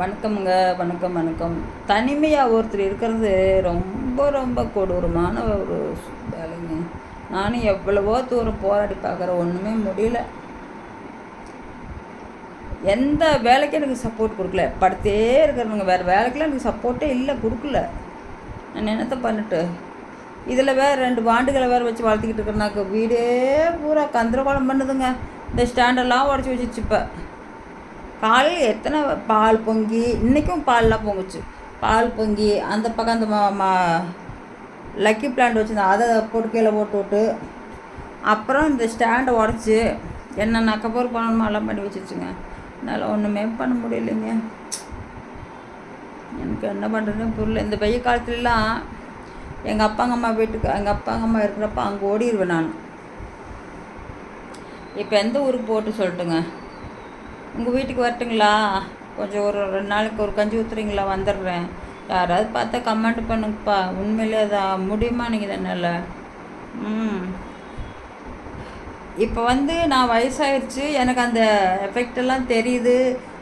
வணக்கம்ங்க வணக்கம் வணக்கம். தனிமையாக ஒருத்தர் இருக்கிறது ரொம்ப ரொம்ப கொடூரமான ஒரு வேலைங்க. நானும் எவ்வளவோ தூரம் போராடி பார்க்குறேன் ஒன்றுமே முடியல. எந்த வேலைக்கும் எனக்கு சப்போர்ட் கொடுக்கல. படுத்தே இருக்கிறவங்க வேறு வேலைக்கெலாம் எனக்கு சப்போர்ட்டே இல்லை கொடுக்கல. நான் என்னத்தை பண்ணிட்டு? இதில் வேறு ரெண்டு வாண்டுகளை வேறு வச்சு வளர்த்திக்கிட்டு இருக்கிறனாக்க வீடே பூரா கந்தரகோலம் பண்ணுதுங்க. இந்த ஸ்டாண்டெல்லாம் உடச்சி வச்சிச்சு இப்போ. காலையில் எத்தனை பால் பொங்கி இன்றைக்கும் பால்லாம் பொங்குச்சு. பால் பொங்கி அந்த பக்கம் அந்த மா மா லக்கி பிளான்ட் வச்சுருந்தேன் அதை போட்டு கீழே போட்டு விட்டு அப்புறம் இந்த ஸ்டாண்டை உடச்சி என்ன நக்கப்போர் பண்ணணுமோ எல்லாம் பண்ணி வச்சிருச்சுங்க. என்னால் ஒன்றுமே பண்ண முடியலைங்க. எனக்கு என்ன பண்ணுறதுன்னு புரியல. இந்த வெய்ய காலத்துலலாம் எங்கள் அப்பாங்க அம்மா வீட்டுக்கு எங்கள் அப்பாங்க அம்மா இருக்கிறப்ப அங்கே ஓடிடுவேன் நான். இப்போ எந்த ஊருக்கு போட்டு சொல்லட்டுங்க. உங்கள் வீட்டுக்கு வரட்டுங்களா? கொஞ்சம் ஒரு ரெண்டு நாளைக்கு ஒரு கஞ்சி ஊற்றுறீங்களா வந்துடுறேன். யாராவது பார்த்தா கமெண்ட் பண்ணுங்கப்பா. உண்மையிலே அதா முடியுமா நீங்கள் என்னால் ம். இப்போ வந்து நான் வயசாகிடுச்சு எனக்கு அந்த எஃபெக்ட் எல்லாம் தெரியுது.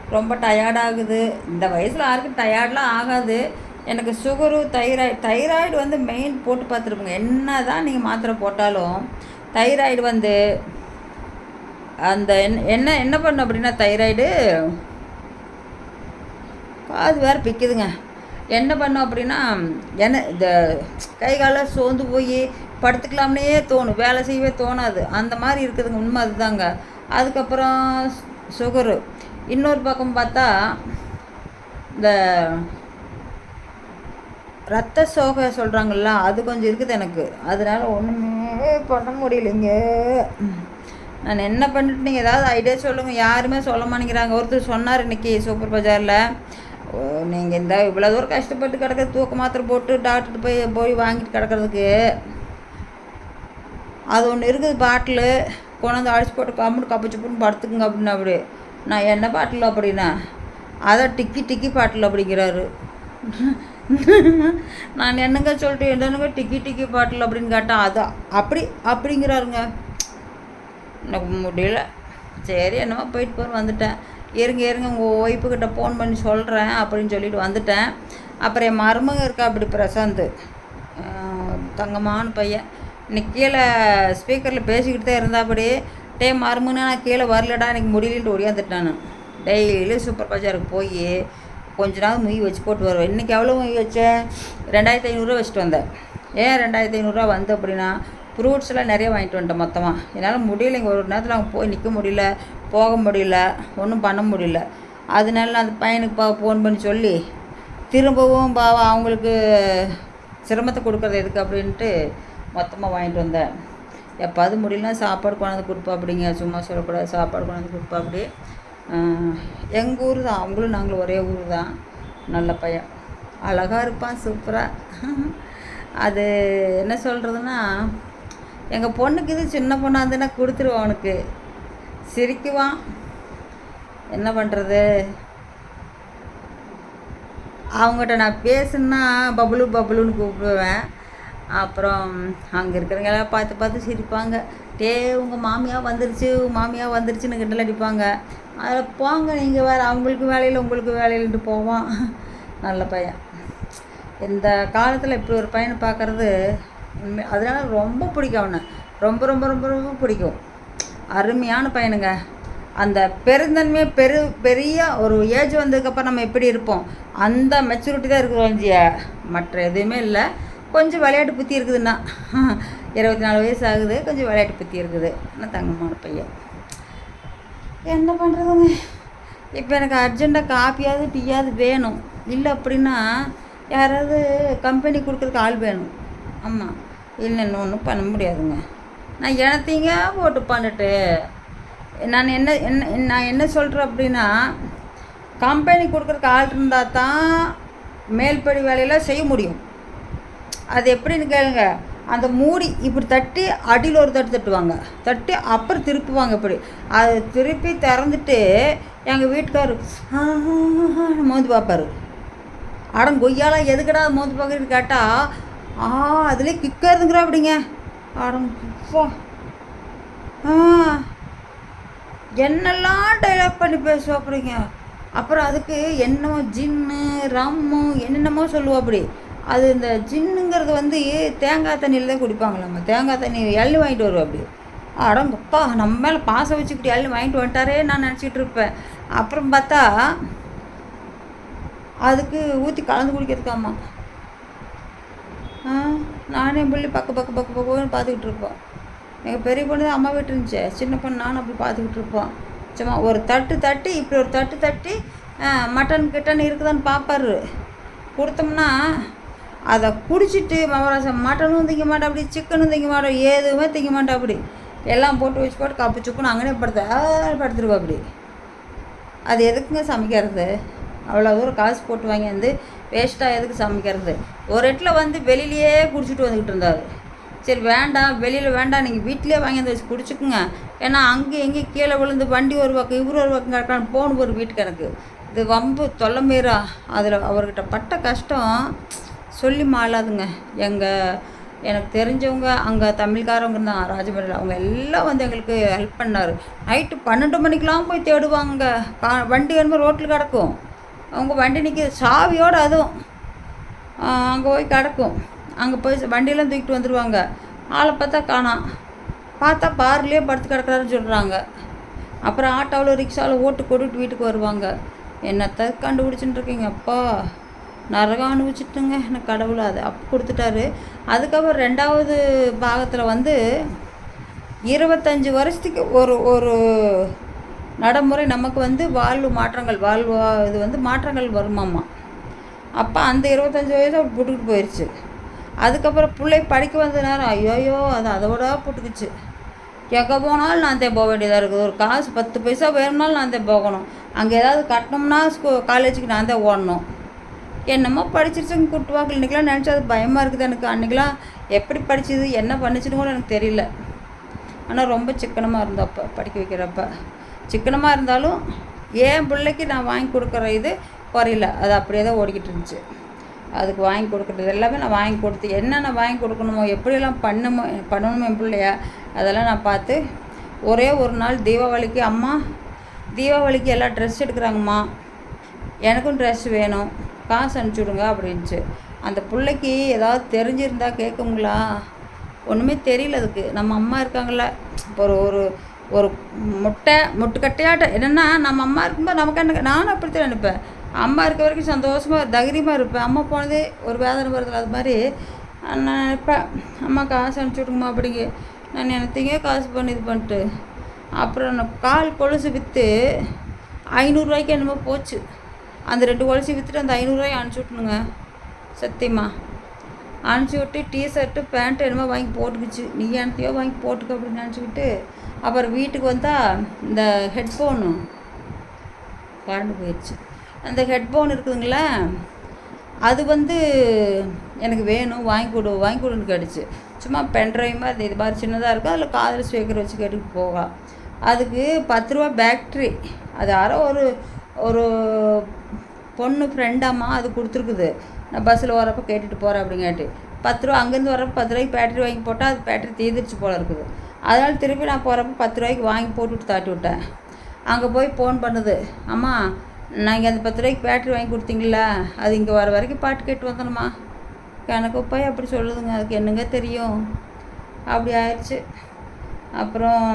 ரொம்ப டயர்டாகுது இந்த வயசில் யாருக்கும் டயர்ட்லாம் ஆகாது. எனக்கு சுகரு தைராய்டு தைராய்டு வந்து மெயின் போட்டு பார்த்துருப்போங்க. என்ன தான் நீங்கள் மாத்திரை போட்டாலும் தைராய்டு வந்து அந்த என்ன என்ன என்ன பண்ணும் அப்படின்னா தைராய்டு காது வேறு பிக்குதுங்க. என்ன பண்ணும் அப்படின்னா என்ன இந்த கை காலை சோர்ந்து போய் படுத்துக்கலாம்னே தோணும். வேலை செய்யவே தோணாது. அந்த மாதிரி இருக்குதுங்க. உண்மை அதுதாங்க. அதுக்கப்புறம் சுகரு இன்னொரு பக்கம் பார்த்தா இந்த ரத்த சோகை சொல்கிறாங்கல்ல அது கொஞ்சம் இருக்குது எனக்கு. அதனால் ஒன்றுமே பண்ண முடியலைங்க. நான் என்ன பண்ணிட்டு நீங்கள் ஏதாவது ஐடியா சொல்லுங்கள் யாருமே சொல்ல மாட்டேங்கிறாங்க. ஒருத்தர் சொன்னார் இன்றைக்கி சூப்பர் பஜாரில். நீங்கள் இந்த இவ்வளோ தூரம் கஷ்டப்பட்டு கிடக்க தூக்க மாத்திரை போட்டு டாக்டர்கிட்ட போய் போய் வாங்கிட்டு கிடக்கிறதுக்கு அது ஒன்று இருக்குது பாட்டிலு. கொண்டாந்து அடிச்சு போட்டு கம்முட்டு கப்பச்சு போட்டு படுத்துக்குங்க அப்படின்னு அப்படி. நான் என்ன பாட்டில் அப்படின்னா அதை டிக்கி டிக்கி பாட்டில் அப்படிங்கிறாரு. நான் என்னங்க சொல்லிட்டு என்னங்க டிக்கி டிக்கி பாட்டில் அப்படின்னு கேட்டேன் அதை அப்படி அப்படிங்கிறாருங்க. எனக்கு முடியல. சரி என்னமோ போயிட்டு போகிற வந்துட்டேன். இருங்க இருங்க உங்கள் ஒய்ஃபுக்கிட்ட ஃபோன் பண்ணி சொல்கிறேன் அப்படின்னு சொல்லிட்டு வந்துட்டேன். அப்புறம் என் மருமக இருக்கா அப்படி பிரசாந்த். தங்கமான பையன். இன்னைக்கு கீழே ஸ்பீக்கரில் பேசிக்கிட்டு தான் இருந்தாப்படி டே மருமகனா நான் கீழே வரலடா எனக்கு முடியலன்ட்டு ஒடியாந்துட்டேன். டெய்லி சூப்பர் பஜாருக்கு போய் கொஞ்ச நாள் முய் வச்சு போட்டு வருவேன். இன்றைக்கி எவ்வளோ முய் வச்சேன் ரெண்டாயிரத்தி ஐநூறுரூவா வச்சுட்டு வந்தேன். ஏன் ரெண்டாயிரத்தி ஐநூறுரூவா வந்து அப்படின்னா ஃப்ரூட்ஸ்லாம் நிறைய வாங்கிட்டு வந்துட்டேன் மொத்தமாக என்னால் முடியலைங்க ஒரு நேரத்தில் அவங்க போய் நிற்க முடியல போக முடியல ஒன்றும் பண்ண முடியல. அதனால நான் அந்த பையனுக்கு பா ஃபோன் பண்ணி சொல்லி திரும்பவும் பாவா அவங்களுக்கு சிரமத்தை கொடுக்குறது எதுக்கு அப்படின்ட்டு மொத்தமாக வாங்கிட்டு வந்தேன். எப்பாவது முடியலனா சாப்பாடு கொண்டாந்து கொடுப்பா அப்படிங்க சும்மா சொல்லக்கூடாது சாப்பாடு கொண்டாந்து கொடுப்பா அப்படி. எங்கள் ஊர் தான் அவங்களும் நாங்களும் ஒரே ஊர் தான். நல்ல பையன். அழகாக இருப்பான் சூப்பராக அது என்ன சொல்கிறதுன்னா எங்கள் பொண்ணுக்கு இது சின்ன பொண்ணாக இருந்ததுன்னா கொடுத்துருவோம் அவனுக்கு. சிரிக்குவான் என்ன பண்ணுறது அவங்ககிட்ட நான் பேசுனா பபுலு பபுலுன்னு கூப்பிடுவேன். அப்புறம் அங்கே இருக்கிறவங்க எல்லாம் பார்த்து பார்த்து சிரிப்பாங்க. டே உங்கள் மாமியாக வந்துருச்சு உங்கள் மாமியாக வந்துருச்சுன்னு கிண்டல் அடிப்பாங்க. அதில் போங்க நீங்கள் வேறு அவங்களுக்கு வேலையில் உங்களுக்கு வேலையில்ட்டு போவான். நல்ல பையன். இந்த காலத்தில் இப்படி ஒரு பையனை பார்க்குறது அதனால் ரொம்ப பிடிக்கும் அவனை. ரொம்ப ரொம்ப ரொம்ப ரொம்ப பிடிக்கும். அருமையான பையனுங்க. அந்த பெருந்தன்மையை பெரு பெரிய ஒரு ஏஜ் வந்ததுக்கப்புறம் நம்ம எப்படி இருப்போம்? அந்த மெச்சூரிட்டி தான் இருக்குது ஜிய மற்ற எதுவுமே இல்லை. கொஞ்சம் விளையாட்டு புத்தி இருக்குதுன்னா இருபத்தி நாலு வயசு ஆகுது கொஞ்சம் விளையாட்டு புத்தி இருக்குது. ஆனால் தங்கமான பையன். என்ன பண்ணுறதுங்க இப்போ எனக்கு அர்ஜெண்ட்டாக காப்பியாவது டீயாவது வேணும். இல்லை அப்படின்னா யாராவது கம்பெனி கொடுக்குறதுக்கு ஆள் வேணும். ஆமாம் இல்லை ஒன்றும் பண்ண முடியாதுங்க. நான் எனத்தைங்க ஓட்டு பண்ணிட்டு? நான் என்ன என்ன நான் என்ன சொல்கிறேன் அப்படின்னா கம்பெனி கொடுக்குறக்கு ஆள் இருந்தால் தான் மேல்படி வேலையெல்லாம் செய்ய முடியும். அது எப்படின்னு கேளுங்க. அந்த மூடி இப்படி தட்டி அடியில் ஒரு தட்டு தட்டுவாங்க. தட்டி அப்புறம் திருப்புவாங்க இப்படி. அது திருப்பி திறந்துட்டு எங்கள் வீட்டுக்காரர் மோந்து பார்ப்பார். அடம் கொய்யாலாம் எதுக்கடா மோந்து பார்க்குறது கேட்டால் ஆ அதுலேயே கிக்கருதுங்கிற அப்படிங்க. அடம் ஆ. என்னெல்லாம் டைலாக் பண்ணி பேசுவோம் அப்படிங்க. அப்புறம் அதுக்கு என்னமோ ஜின்னு ரம்மு என்னென்னமோ சொல்லுவோம் அப்படி. அது இந்த ஜின்னுங்கிறது வந்து தேங்காய் தண்ணியில் தான் குடிப்பாங்களாம்மா தேங்காய் தண்ணி எள்ளு வாங்கிட்டு வருவோம் அப்படி. அடங்கப்பா நம்ம மேலே பாசம் வச்சுக்கிட்டு எள்ளு வாங்கிட்டு வந்துட்டாரே நான் நினச்சிட்டு இருப்பேன். அப்புறம் பார்த்தா அதுக்கு ஊற்றி கலந்து குடிக்கிறதுக்காம்மா. ஆ நானே பிள்ளை பக்க பக்க பக்க பக்கம்னு பார்த்துக்கிட்டு இருப்போம். எங்கள் பெரிய பொண்ணு தான் அம்மா வீட்டு இருந்துச்சு. சின்ன பொண்ணு நானும் அப்படி பார்த்துக்கிட்டு இருப்போம். சும்மா ஒரு தட்டு தட்டி இப்படி ஒரு தட்டு தட்டி மட்டன் கிட்டன் இருக்குதான்னு பார்ப்பாரு. கொடுத்தோம்னா அதை குடிச்சிட்டு மவராசம் மட்டனும் திங்க மாட்டேன் அப்படி சிக்கனும் திங்க மாட்டோம் எதுவுமே திங்க மாட்டேன் அப்படி. எல்லாம் போட்டு வச்சு போட்டு கப்பு சுப்புன்னு அங்கனே படுத்த படுத்துருவோம் அப்படி. அது எதுக்குங்க சமைக்கிறது? அவ்வளோ தூரம் காசு போட்டு வாங்கி வந்து வேஸ்ட்டாக எதுக்கு சமைக்கிறது? ஒரு இடத்துல வந்து வெளியிலேயே குடிச்சிட்டு வந்துக்கிட்டு இருந்தார். சரி வேண்டாம் வெளியில் வேண்டாம் நீங்கள் வீட்டிலே வாங்கி வந்து வச்சு குடிச்சுக்குங்க. ஏன்னா அங்கே எங்கேயும் கீழே விழுந்து வண்டி ஒரு பக்கம் இவர் ஒரு பக்கம் கிடக்கான்னு போகணும் ஒரு வீட்டுக்கு எனக்கு இது வம்பு தொல்லை மீறா அதில் அவர்கிட்ட பட்ட கஷ்டம் சொல்லி மாளாதுங்க. எங்கள் எனக்கு தெரிஞ்சவங்க அங்கே தமிழ்காரவங்க இருந்தாங்க ராஜமலையில் அவங்க எல்லாம் வந்து எங்களுக்கு ஹெல்ப் பண்ணார். நைட்டு பன்னெண்டு மணிக்கெலாம் போய் தேடுவாங்க கா வண்டி என்னமோ ரோட்டில் கிடக்கும். அவங்க வண்டி நிற்கிது சாவியோடு அதுவும். அங்கே போய் கிடக்கும். அங்கே போய் வண்டியெல்லாம் தூக்கிட்டு வந்துடுவாங்க ஆளை பார்த்தா காணாம் பார்த்தா பார்லேயே படுத்து கிடக்குறாருன்னு சொல்கிறாங்க அப்புறம் ஆட்டோவில் ரிக்ஷாவில் ஓட்டு கொண்டுட்டு வீட்டுக்கு வருவாங்க. என்னத்தை கண்டுபிடிச்சின்னு இருக்கீங்க அப்பா? நரகம் அனுபவிச்சிட்டுங்க. எனக்கு கடவுள் அது அப்போ கொடுத்துட்டாரு. அதுக்கப்புறம் ரெண்டாவது பாகத்தில் வந்து இருபத்தஞ்சி வருஷத்துக்கு ஒரு ஒரு நடைமுறை நமக்கு வந்து வாழ்வு மாற்றங்கள் வாழ்வு இது வந்து மாற்றங்கள் வருமாம்மா. அப்போ அந்த இருபத்தஞ்சி வயசு அவர் போட்டுக்கிட்டு போயிடுச்சு அதுக்கப்புறம் பிள்ளை படிக்க வந்த நேரம் ஐயோயோ அது அதோட போட்டுக்குச்சு. எங்கே போனாலும் நான் தான் போக வேண்டியதாக இருக்குது. ஒரு காசு பத்து பைசா வேணும்னாலும் நான் தான் போகணும். அங்கே ஏதாவது கட்டணும்னா ஸ்கூ காலேஜுக்கு நான் தான் ஓடணும். என்னமோ படிச்சிருச்சுங்க கூட்டுவாங்க. இன்றைக்கெலாம் நினச்சா அது பயமாக இருக்குது எனக்கு. அன்றைக்கெலாம் எப்படி படிச்சுது என்ன பண்ணிச்சுன்னு கூட எனக்கு தெரியல. ஆனால் ரொம்ப சிக்கனமாக இருந்தப்போ படிக்க வைக்கிறப்ப. சிக்கனமாக இருந்தாலும் என் பிள்ளைக்கு நான் வாங்கி கொடுக்குற இது குறையில. அது அப்படியே தான் ஓடிக்கிட்டு இருந்துச்சு. அதுக்கு வாங்கி கொடுக்குறது எல்லாமே நான் வாங்கி கொடுத்து என்னென்ன வாங்கி கொடுக்கணுமோ எப்படியெல்லாம் பண்ணமோ பண்ணணுமோ என் பிள்ளைய அதெல்லாம் நான் பார்த்து ஒரே ஒரு நாள் தீபாவளிக்கு அம்மா தீபாவளிக்கு எல்லாம் ட்ரெஸ் எடுக்கிறாங்கம்மா எனக்கும் ட்ரெஸ் வேணும் காசு அனுப்பிச்சி விடுங்க அப்படின்ச்சு அந்த பிள்ளைக்கு ஏதாவது தெரிஞ்சிருந்தா கேட்குங்களா? ஒன்றுமே தெரியல அதுக்கு. நம்ம அம்மா இருக்காங்கள இப்போ ஒரு ஒரு ஒரு முட்டை முட்டுக்கட்டையாட்ட என்னென்னா நம்ம அம்மா இருக்கும்போது நமக்கு என்ன நானும் அப்படித்தான் நினைப்பேன். அம்மா இருக்க வரைக்கும் சந்தோஷமாக தைரியமாக இருப்பேன். அம்மா போனதே ஒரு வேதனை வருதுல அது மாதிரி. நான் நினைப்பேன் அம்மா காசு அனுப்பிச்சி விடுங்கம்மா அப்படிங்க. நான் நினைத்தீங்க காசு பண்ணி இது பண்ணிட்டு அப்புறம் நான் கால் கொலுசு விற்று ஐநூறுரூவாய்க்கு என்னமோ போச்சு. அந்த ரெண்டு கொலுசு விற்றுட்டு அந்த ஐநூறுரூவாய் அனுப்பிச்சி விட்ணுங்க சத்தியமாக அனுப்பிச்சி விட்டு டிஷர்ட்டு பேண்ட்டு என்னமோ வாங்கி போட்டுக்குச்சு. நீ எனத்தையோ வாங்கி போட்டுக்க அப்படின்னு நினச்சிக்கிட்டு அப்புறம் வீட்டுக்கு வந்தால் இந்த ஹெட்ஃபோனு கரண்டு போயிடுச்சு. அந்த ஹெட்ஃபோன் இருக்குதுங்களே அது வந்து எனக்கு வேணும் வாங்கி கொடு வாங்கி கொடுன்னு கேட்டுச்சு. சும்மா பென்ட்ரைவ் மாதிரி இது மாதிரி சின்னதாக இருக்கும் அதில் காதில் ஸ்பீக்கர் வச்சு கேட்டுட்டு போகலாம் அதுக்கு பத்து ரூபா பேட்ரி அது யாரோ ஒரு ஒரு பொண்ணு ஃப்ரெண்டாம்மா அது கொடுத்துருக்குது. நான் பஸ்ஸில் வரப்போ கேட்டுட்டு போகிறேன் அப்படிங்காட்டி பத்து ரூபா அங்கேருந்து வரப்போ பத்து ரூபாய்க்கு பேட்டரி வாங்கி போட்டால் அது பேட்டரி தீர்ந்துருச்சு போல் இருக்குது. அதனால் திருப்பி நான் போகிறப்ப பத்து ரூபாய்க்கு வாங்கி போட்டுவிட்டு தாட்டி விட்டேன். அங்கே போய் ஃபோன் பண்ணுது. அம்மா நீங்கள் அந்த பத்து ரூபாய்க்கு பேட்டரி வாங்கி கொடுத்தீங்களா அது இங்கே வர வரைக்கும் பாட்டு கேட்டு வந்தணுமா எனக்கு போய் அப்படி சொல்லுதுங்க. அதுக்கு என்னங்க தெரியும்? அப்படி ஆயிடுச்சு. அப்புறம்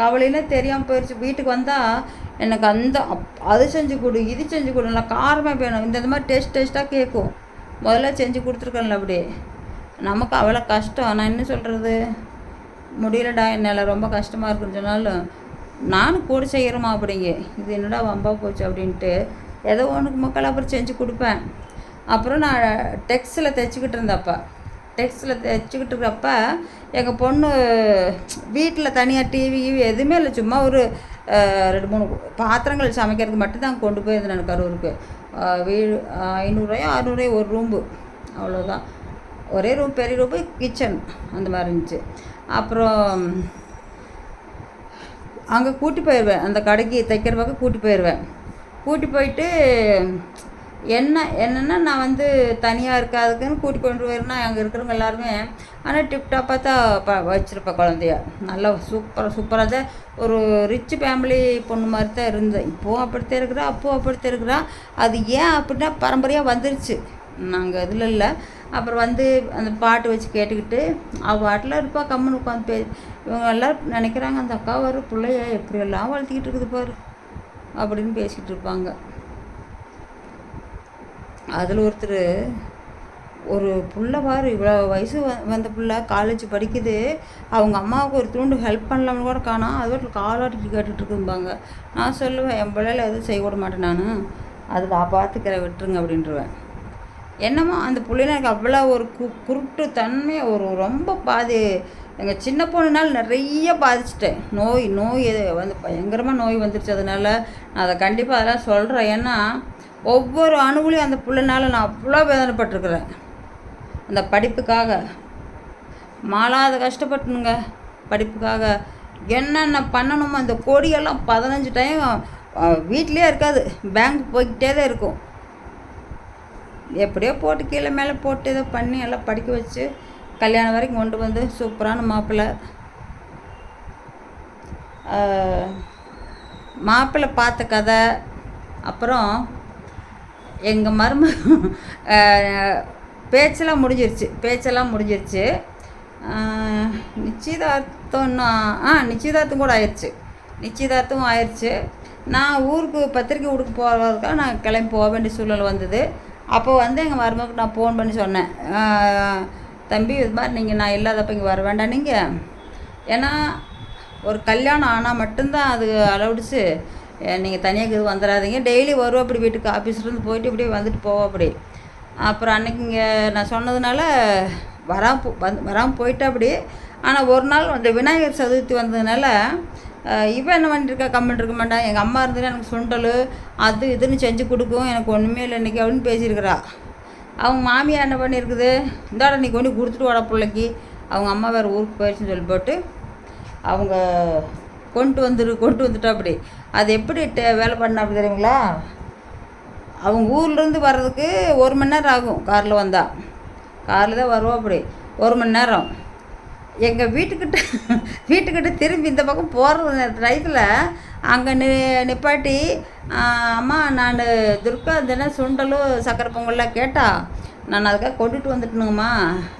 கவலையில் தெரியாமல் போயிடுச்சு வீட்டுக்கு வந்தால் எனக்கு அந்த அப் அது செஞ்சு கொடு இது செஞ்சு கொடு நல்லா காரமாக வேணும். இந்த இந்த மாதிரி டேஸ்ட் டேஸ்ட்டாக கேட்கும் முதல்ல செஞ்சு கொடுத்துருக்கேன்ல அப்படி. நமக்கு அவ்வளோ கஷ்டம். நான் என்ன சொல்கிறது முடியலடா என்னால் ரொம்ப கஷ்டமாக இருக்குன்னு சொன்னாலும் நானும் கூட செய்கிறோமா அப்படிங்க. இது என்னடா வம்பா போச்சு அப்படின்ட்டு. ஏதோ ஒன்றுக்கு மக்கள் அப்புறம் செஞ்சு கொடுப்பேன். அப்புறம் நான் டெக்ஸில் தைச்சிக்கிட்டு இருந்தப்போ டெக்ஸில் தைச்சிக்கிட்டு இருக்கிறப்ப எங்கள் பொண்ணு வீட்டில் தனியாக டிவி எதுவுமே இல்லை. சும்மா ஒரு ரெண்டு மூணு பாத்திரங்கள் சமைக்கிறதுக்கு மட்டும்தான் கொண்டு போயிருந்தேன் நான் கரூருக்கு. வீடு ஐநூறுரூவாயோ அறுநூறுவாயோ ஒரு ரூம்பு. அவ்வளோதான் ஒரே ரூம் பெரிய ரூம்பு கிச்சன் அந்த மாதிரி இருந்துச்சு. அப்புறம் அங்கே கூட்டி போயிடுவேன் அந்த கடைக்கு தைக்கிற பக்கம் கூட்டி போயிடுவேன் கூட்டி போயிட்டு என்ன என்னென்னா நான் வந்து தனியாக இருக்காதுக்குன்னு கூட்டி கொண்டு வரேன்னா அங்கே இருக்கிறவங்க எல்லாருமே. ஆனால் டிப்டாப்பாக தான் ப வச்சுருப்பேன் குழந்தைய. நல்லா சூப்பராக சூப்பராக தான். ஒரு ரிச் ஃபேமிலி பொண்ணு மாதிரி தான் இருந்தேன். இப்போவும் அப்படித்தான் இருக்கிறா அப்போவும் அப்படித்தான் இருக்கிறா. அது ஏன் அப்படின்னா பரம்பரையாக வந்துருச்சு. நாங்கள் இதில் இல்லை. அப்புறம் வந்து அந்த பாட்டு வச்சு கேட்டுக்கிட்டு அவள் பாட்டில் இருப்பா கம்முன்னு உட்காந்து பே இவங்க எல்லோரும் நினைக்கிறாங்க அந்த அக்கா ஒரு பிள்ளைய எப்படியெல்லாம் வளர்த்திக்கிட்டு இருக்குது பாரு அப்படின்னு பேசிகிட்டு இருப்பாங்க. அதில் ஒருத்தர் ஒரு புள்ள பாரு இவ்வளோ வயசு வந்த புள்ள காலேஜ் படிக்குது அவங்க அம்மாவுக்கு ஒரு தூண்டு ஹெல்ப் பண்ணலாம்னு கூட காணோம் அது ஒரு காலாட்டி கேட்டுட்ருக்கும்பாங்க. நான் சொல்லுவேன் என் பிள்ளையில எதுவும் செய்ய விட மாட்டேன் நான். அது நான் பார்த்துக்கிறேன் விட்டுருங்க அப்படின்றவேன். என்னமோ அந்த பிள்ளைல எனக்கு அவ்வளோ ஒரு கு குருட்டு தன்மை ஒரு ரொம்ப பாதி எங்கள் சின்ன பொண்ணுனால் நிறைய பாதிச்சிட்டேன். நோய் நோய் எது வந்து பயங்கரமாக நோய் வந்துருச்சு அதனால் நான் அதை கண்டிப்பாக அதெல்லாம் சொல்கிறேன் ஏன்னா ஒவ்வொரு அணுகுலையும் அந்த பிள்ளைனால நான் அவ்வளோ வேதனைப்பட்டிருக்கிறேன். அந்த படிப்புக்காக. மாலாத கஷ்டப்பட்டுனுங்க. படிப்புக்காக என்னென்ன பண்ணணுமோ அந்த கொடியெல்லாம் பதினஞ்சு டைம் வீட்லேயே இருக்காது. பேங்க் போய்கிட்டே தான் இருக்கும். எப்படியோ போட்டு கீழே மேலே போட்டு ஏதோ பண்ணி எல்லாம் படிக்க வச்சு கல்யாணம் வரைக்கும் கொண்டு வந்து சூப்பரான மாப்பிள்ளை. மாப்பிள்ளை பார்த்த கதை. அப்புறம் எங்கள் மரும பேச்செல்லாம் முடிஞ்சிருச்சு பேச்செல்லாம் முடிஞ்சிருச்சு. நிச்சயதார்த்தம் ஆ நிச்சயதார்த்தம் கூட ஆயிடுச்சு நிச்சயதார்த்தமும் ஆயிடுச்சு நான் ஊருக்கு பத்திரிக்கை ஊருக்கு போகிறதுக்காக நான் கிளம்பி போக வேண்டிய சூழ்நிலை வந்தது. அப்போ வந்து எங்கள் மருமகளுக்கு நான் ஃபோன் பண்ணி சொன்னேன். தம்பி இது மாதிரி நீங்கள் நான் இல்லாதப்போ இங்கே வர வேண்டாம் நீங்கள் ஏன்னா ஒரு கல்யாணம் ஆனால் மட்டும்தான் அது அலவுடுச்சு நீங்கள் தனியாக இது வந்துடாதீங்க டெய்லி வருவோம் அப்படி வீட்டுக்கு ஆஃபீஸ்லேருந்து போயிட்டு இப்படியே வந்துட்டு போவோம் அப்படி. அப்புறம் அன்றைக்கி இங்கே நான் சொன்னதுனால வராமல் வந்து வராமல் போயிட்டா அப்படி. ஆனால் ஒரு நாள் அந்த விநாயகர் சதுர்த்தி வந்ததுனால இவன் என்ன பண்ணிருக்கா கம்மெண்ட் இருக்க மாட்டான் எங்கள் அம்மா இருந்தாலும் எனக்கு சுண்டல் அது இதுன்னு செஞ்சு கொடுக்கும் எனக்கு ஒன்றுமே இல்லை இன்றைக்கி அப்படின்னு பேசியிருக்கிறா. அவங்க மாமியார் என்ன பண்ணியிருக்குது? இந்தாட நீ கொண்டு கொடுத்துட்டு வாடா பிள்ளைக்கு. அவங்க அம்மா வேறு ஊருக்கு போயிடுச்சுன்னு சொல்லி போட்டு அவங்க கொண்டு வந்துரு கொண்டு வந்துட்டா அப்படி. அது எப்படி வேலை பண்ண அப்படி தெரியுங்களா? அவங்க ஊர்லேருந்து வர்றதுக்கு ஒரு மணி நேரம் ஆகும் காரில் வந்தால் காரில் தான் வருவோம் அப்படி. ஒரு மணி நேரம். எங்கள் வீட்டுக்கிட்ட வீட்டுக்கிட்ட திரும்பி இந்த பக்கம் போகிற டயத்தில் அங்கே நி நிப்பாட்டி அம்மா நான் துர்கா தினம் சுண்டலும் சக்கரை பொங்கல்லாம் கேட்டா நான் அதுக்காக கொண்டுட்டு வந்துட்டணுங்கம்மா.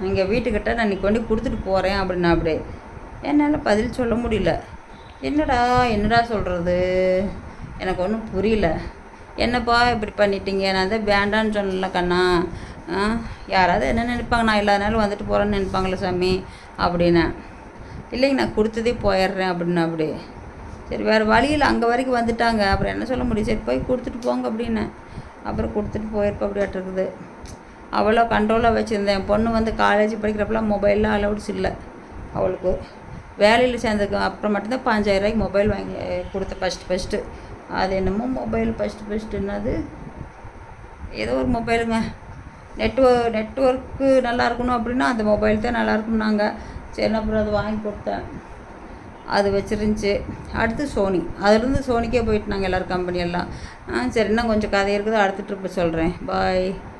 எங்கள் வீட்டுக்கிட்ட நான் இன்னைக்கு கொண்டு கொடுத்துட்டு போகிறேன் அப்படின்னா அப்படி என்னால் பதில் சொல்ல முடியல. என்னடா என்னடா சொல்கிறது எனக்கு ஒன்றும் புரியல. என்னப்பா இப்படி பண்ணிட்டீங்க? நான் தான் வேண்டான்னு சொன்னல கண்ணா. யாராவது என்ன நினைப்பாங்க? நான் இல்லாதனாலும் வந்துட்டு போகிறேன்னு நினைப்பாங்களே சாமி அப்படின்னேன் இல்லைங்க நான் கொடுத்ததே போயிடுறேன் அப்படின்னு அப்படி சரி வேறு வழியில் அங்கே வரைக்கும் வந்துட்டாங்க. அப்புறம் என்ன சொல்ல முடியும்? சரி போய் கொடுத்துட்டு போங்க அப்படின்னு. அப்புறம் கொடுத்துட்டு போயிருப்ப அப்படியாட்டிருக்குது அவ்வளோ கண்ட்ரோலாக வச்சுருந்தேன். என் பொண்ணு வந்து காலேஜ் படிக்கிறப்பெல்லாம் மொபைல்லாம் அலவுட்ஸ் இல்லை. அவளுக்கு. வேலையில் சேர்ந்ததுக்கு அப்புறம் மட்டும்தான் பாஞ்சாயிரரூவாய்க்கு மொபைல் வாங்கி கொடுத்தேன் ஃபஸ்ட்டு ஃபஸ்ட்டு அது என்னமோ மொபைல் ஃபஸ்ட்டு ஃபஸ்ட்டு என்னது? ஏதோ ஒரு மொபைலுங்க நெட்ஒர்க் நெட்ஒர்க்கு நல்லா இருக்கணும் அப்படின்னா அந்த மொபைல் தான் நல்லா இருக்கும்னாங்க சரி அப்புறம் அது வாங்கி கொடுத்தேன். அது வச்சிருந்துச்சி. அடுத்து சோனி அதுலேருந்து சோனிக்கே போயிட்டு நாங்கள் எல்லோரும் கம்பெனி எல்லாம். சரி இன்னும் கொஞ்சம் கதை இருக்குது. அடுத்த ட்ரிப்பு சொல்கிறேன் பாய்